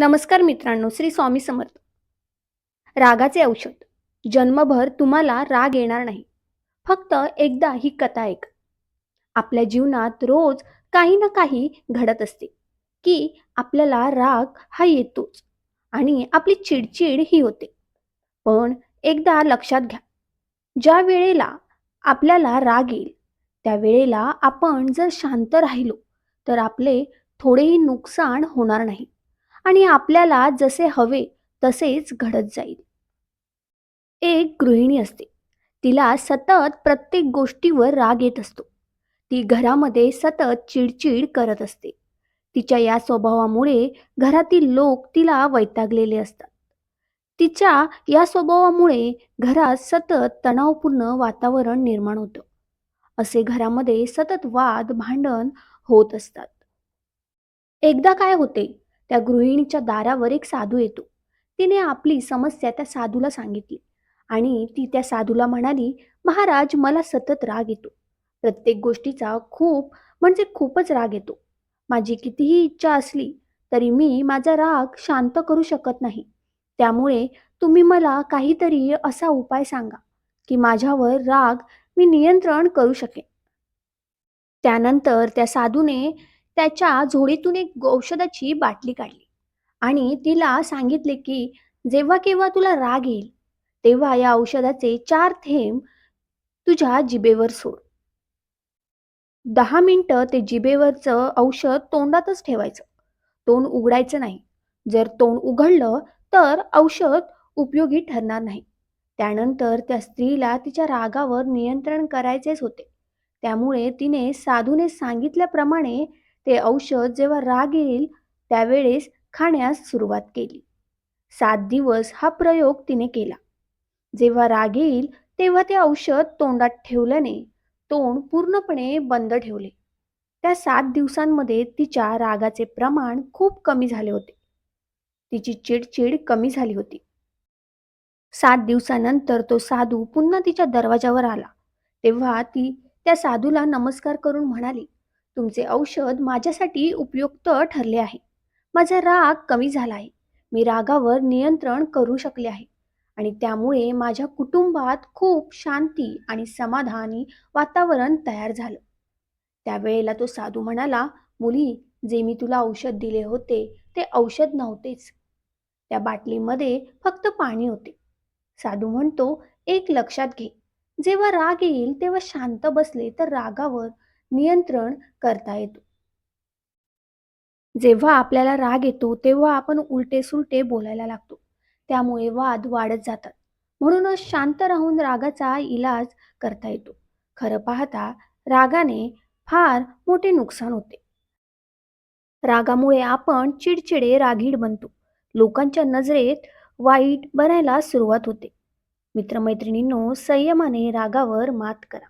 नमस्कार मित्रांनो श्री स्वामी समर्थ. रागाचे औषध. जन्मभर तुम्हाला राग येणार नाही. फक्त एकदा ही कथा ऐक. आपल्या जीवनात रोज काही ना काही घडत असते की आपल्याला राग हा येतोच आणि आपली चिडचिड ही होते. पण एकदा लक्षात घ्या ज्या वेळेला आपल्याला राग येईल त्या वेळेला आपण जर शांत राहिलो तर आपले थोडेही नुकसान होणार नाही. आणि आपल्याला जसे हवे तसेच घडत जाईल. एक गृहिणी असते. तिला सतत प्रत्येक गोष्टीवर राग येत असतो. ती घरामध्ये सतत चिडचिड करत असते. तिच्या या स्वभावामुळे घरातील लोक तिला वैतागलेले असतात. तिच्या या स्वभावामुळे घरात सतत तणावपूर्ण वातावरण निर्माण होतं. असे घरामध्ये सतत वाद भांडण होत असतात. एकदा काय होते? त्या गृहिणीच्या दारावर एक साधू येतो. तिने आपली समस्या त्या साधूला सांगितली आणि ती त्या साधूला म्हणाली महाराज मला सतत राग येतो. प्रत्येक गोष्टीचा खूप म्हणजे खूपच राग येतो. माझी कितीही इच्छा असली तरी मी माझा राग शांत करू शकत नाही. त्यामुळे तुम्ही मला काहीतरी असा उपाय सांगा की माझ्यावर राग मी नियंत्रण करू शकेन. त्यानंतर त्या साधूने त्याच्या झोडीतून एक औषधाची बाटली काढली. आणि तिला सांगितले की जेव्हा केव्हा तुला राग येईल तेव्हा या औषधाचे चार थेंब तुझ्या जिबेवर सोड. दहा मिनिटं ते जिबेवरचं औषध तोंडातच ठेवायचं. तोंड उघडायचं नाही. जर तोंड उघडलं तर औषध उपयोगी ठरणार नाही. त्यानंतर त्या स्त्रीला तिच्या रागावर नियंत्रण करायचेच होते. त्यामुळे तिने साधूने सांगितल्याप्रमाणे ते औषध जेव्हा राग येईल त्यावेळेस खाण्यास सुरुवात केली. सात दिवस हा प्रयोग तिने केला. जेव्हा राग येईल तेव्हा ते औषध तोंडात ठेवल्याने तोंड पूर्णपणे बंद ठेवले. त्या सात दिवसांमध्ये तिच्या रागाचे प्रमाण खूप कमी झाले होते. तिची चिडचिड कमी झाली होती. सात दिवसानंतर तो साधू पुन्हा तिच्या दरवाजावर आला. तेव्हा ती त्या साधूला नमस्कार करून म्हणाली तुमचे औषध माझ्यासाठी उपयुक्त ठरले आहे. माझा राग कमी झाला आहे. मी रागावर नियंत्रण करू शकले आहे. आणि त्यामुळे माझ्या कुटुंबात खूप शांती आणि समाधानी वातावरण तयार झालं. त्यावेळेला तो साधू म्हणाला मुली जे मी तुला औषध दिले होते ते औषध नव्हतेच. त्या बाटलीमध्ये फक्त पाणी होते. साधू म्हणतो एक लक्षात घे. जेव्हा राग येईल तेव्हा शांत बसले तर रागावर नियंत्रण करता येतो. जेव्हा आपल्याला राग येतो तेव्हा आपण उलटे सुलटे बोलायला लागतो. त्यामुळे वाद वाढत जातात. म्हणूनच शांत राहून रागाचा इलाज करता येतो. खरं पाहता रागाने फार मोठे नुकसान होते. रागामुळे आपण चिडचिडे रागीड बनतो. लोकांच्या नजरेत वाईट बनायला सुरुवात होते. मित्रमैत्रिणींनो संयमाने रागावर मात करा.